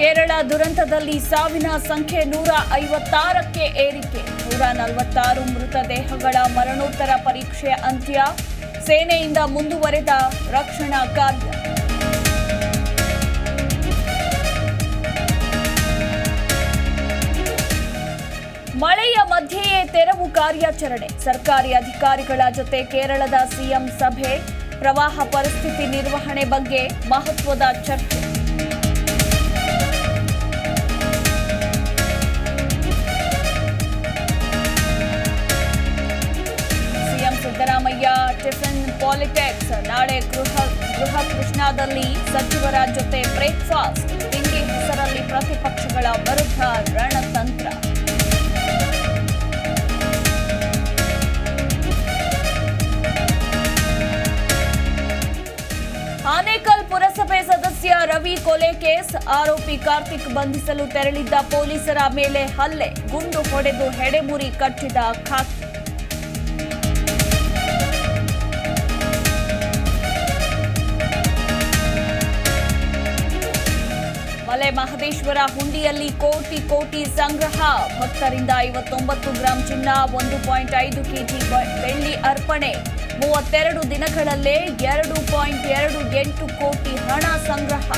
ಕೇರಳ ದುರಂತದಲ್ಲಿ ಸಾವಿನ ಸಂಖ್ಯೆ ನೂರ ಐವತ್ತಾರಕ್ಕೆ ಏರಿಕೆ. ನೂರ ನಲವತ್ತಾರು ಮೃತದೇಹಗಳ ಮರಣೋತ್ತರ ಪರೀಕ್ಷೆ ಅಂತ್ಯ. ಸೇನೆಯಿಂದ ಮುಂದುವರೆದ ರಕ್ಷಣಾ ಕಾರ್ಯ. ಮಳೆಯ ಮಧ್ಯೆಯೇ ತೆರವು ಕಾರ್ಯಾಚರಣೆ. ಸರ್ಕಾರಿ ಅಧಿಕಾರಿಗಳ ಜೊತೆ ಕೇರಳದ ಸಿಎಂ ಸಭೆ. ಪ್ರವಾಹ ಪರಿಸ್ಥಿತಿ ನಿರ್ವಹಣೆ ಬಗ್ಗೆ ಮಹತ್ವದ ಚರ್ಚೆ. ಟಿಫಿನ್ ಪಾಲಿಟಿಕ್ಸ್ ನಾಳೆ ಗೃಹ ಗೃಹ ಕೃಷ್ಣಾದಲ್ಲಿ ಸಚಿವರ ಜೊತೆ ಬ್ರೇಕ್ಫಾಸ್ಟ್ ತಿಂಡಿ ಹೆಸರಲ್ಲಿ ಪ್ರತಿಪಕ್ಷಗಳ ವಿರುದ್ಧ ರಣತಂತ್ರ. ಆನೇಕಲ್ ಪುರಸಭೆ ಸದಸ್ಯ ರವಿ ಕೊಲೆ ಕೇಸ್. ಆರೋಪಿ ಕಾರ್ತಿಕ್ ಬಂಧಿಸಲು ತೆರಳಿದ್ದ ಪೊಲೀಸರ ಮೇಲೆ ಹಲ್ಲೆ. ಗುಂಡು ಹೊಡೆದು ಹೆಡೆಮುರಿ ಕಟ್ಟಿದ ಖಾಕಿ ಮಲೆ ಮಹದೇಶ್ವರ ಹುಂಡಿಯಲ್ಲಿ ಕೋಟಿ ಕೋಟಿ ಸಂಗ್ರಹ. ಭಕ್ತರಿಂದ ಐವತ್ತೊಂಬತ್ತು ಗ್ರಾಂ ಚಿನ್ನ, ಒಂದು ಪಾಯಿಂಟ್ ಐದು ಕೆಜಿ ಬೆಳ್ಳಿ ಅರ್ಪಣೆ. ಮೂವತ್ತೆರಡು ದಿನಗಳಲ್ಲೇ ಎರಡು ಪಾಯಿಂಟ್ ಎರಡು ಎಂಟು ಕೋಟಿ ಹಣ ಸಂಗ್ರಹ.